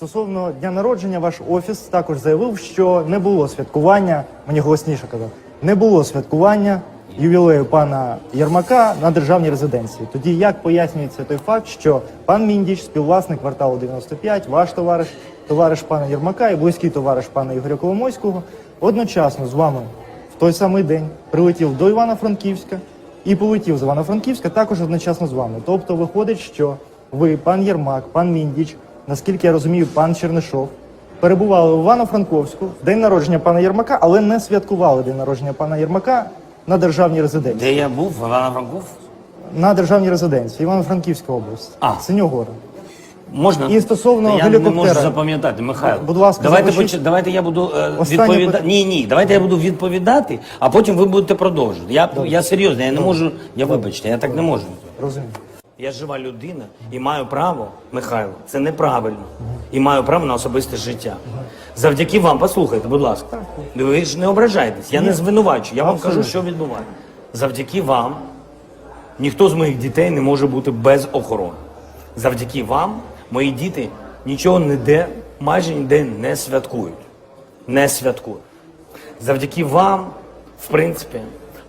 Стосовно дня народження, ваш офіс також заявив, що не було святкування, мені голосніше казав, не було святкування ювілею пана Єрмака на державній резиденції. Тоді як пояснюється той факт, що пан Міндіч, співвласник кварталу 95, ваш товариш, товариш пана Єрмака і близький товариш пана Ігоря Коломойського, одночасно з вами в той самий день прилетів до Івано-Франківська і полетів з Івано-Франківська також одночасно з вами. Тобто виходить, що ви, пан Єрмак, пан Міндіч, наскільки я розумію, пан Чернишов, перебували в Івано-Франковську в день народження пана Єрмака, але не святкували день народження пана Єрмака на державній резиденції. Де я був? В Івано-Франков? На державній резиденції, Івано-Франківська область. А. Синьогора. Можна? І стосовно я не можу запам'ятати, Михайло. Будь ласка, давайте, запишіть. поч- давайте я буду е, Останнє відповідати. Ні, ні, давайте я буду відповідати, а потім ви будете продовжувати. Я, я серйозно, я не можу. Я вибачте, я так не можу. Розумію. Я жива людина і маю право, Михайло, це неправильно. І маю право на особисте життя. Завдяки вам, послухайте, будь ласка. Ви ж не ображайтесь, я не звинувачую, я вам кажу, що відбувається. Завдяки вам ніхто з моїх дітей не може бути без охорони. Завдяки вам мої діти нічого ніде, майже ніде не святкують. Не святкують. Завдяки вам, в принципі,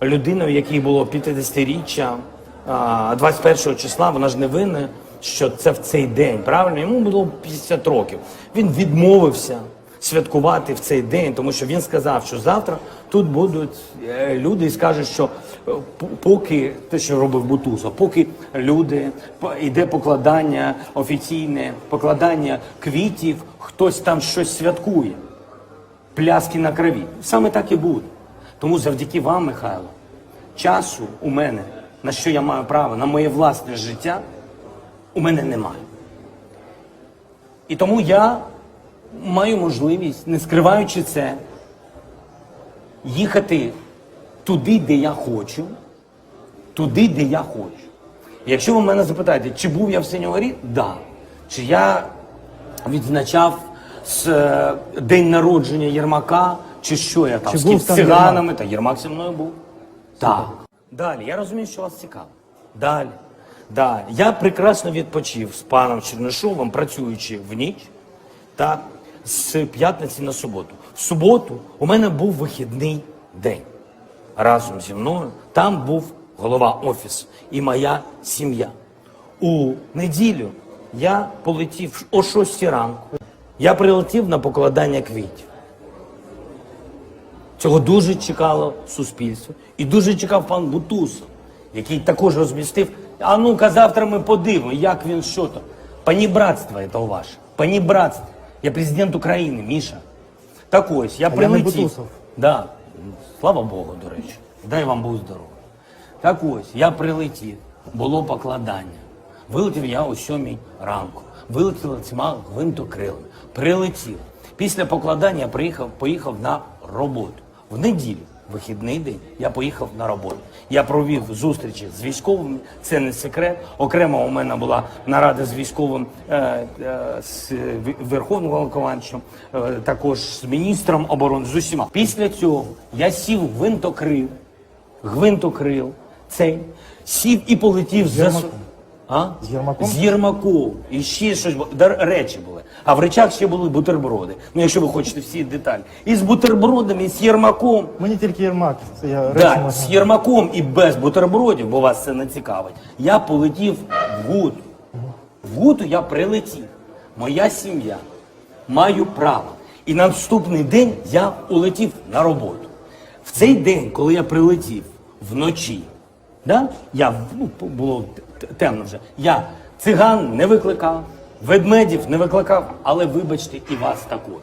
людина, в якій було 50-річчя, а, 21 числа, вона ж не винна, що це в цей день. Правильно? Йому було 50 років. Він відмовився святкувати в цей день, тому що він сказав, що завтра тут будуть е, люди і скажуть, що е, поки те, що робив Бутусов, поки люди йде покладання офіційне, покладання квітів, хтось там щось святкує пляски на крові. Саме так і буде. Тому завдяки вам, Михайло, часу у мене, на що я маю право, на моє власне життя, у мене немає. І тому я маю можливість, не скриваючи це, їхати туди, де я хочу, туди, де я хочу. Якщо ви мене запитаєте, чи був я в Синьогорі? Да. Чи я відзначав з, е, день народження Єрмака, чи що я там Чи з був ким? з там циганами, та Єрмак зі мною був. Так. Далі, я розумію, що вас цікаво. Далі. Далі. Я прекрасно відпочив з паном Чернишовим, працюючи в ніч, так, з п'ятниці на суботу. В суботу у мене був вихідний день. Разом зі мною там був голова офісу і моя сім'я. У неділю я полетів о 6 ранку. Я прилетів на покладання квітів. Цього дуже чекало суспільство. І дуже чекав пан Бутусов, який також розмістив. А ну-ка, завтра ми подивимо, як він що то. Панібратство це ваше. Панібратство. Я президент України, Міша. Так ось, я А я не прилетів. Да. Слава Богу, до речі. Дай вам Бог здоров'я. Так ось, я прилетів, було покладання. Вилетів я о сьомій ранку. Вилетіла цими гвинтокрилами. Прилетів. Після покладання я приїхав, поїхав на роботу. В неділю, вихідний день, я поїхав на роботу. Я провів зустрічі з військовими, це не секрет. Окремо у мене була нарада з військовим е, е, з Верховним Головнокомандуючим, е, також з міністром оборони, з усіма. Після цього я сів в гвинтокрил, гвинтокрил, цей, сів і полетів за. А? З Єрмаком? З Єрмаком. І ще щось було. Дар- речі були. А в речах ще були бутерброди. Ну, якщо ви хочете всі деталі. І з бутербродами, і з Єрмаком. Мені тільки Єрмак. Це я речі Да, можна- з Єрмаком і без бутербродів, бо вас це не цікавить. Я полетів в Гуту. В Гуту я прилетів. Моя сім'я. Маю право. І на наступний день я улетів на роботу. В цей день, коли я прилетів вночі, да? я, ну, було темно вже, я циган не викликав, ведмедів не викликав, але вибачте, і вас також.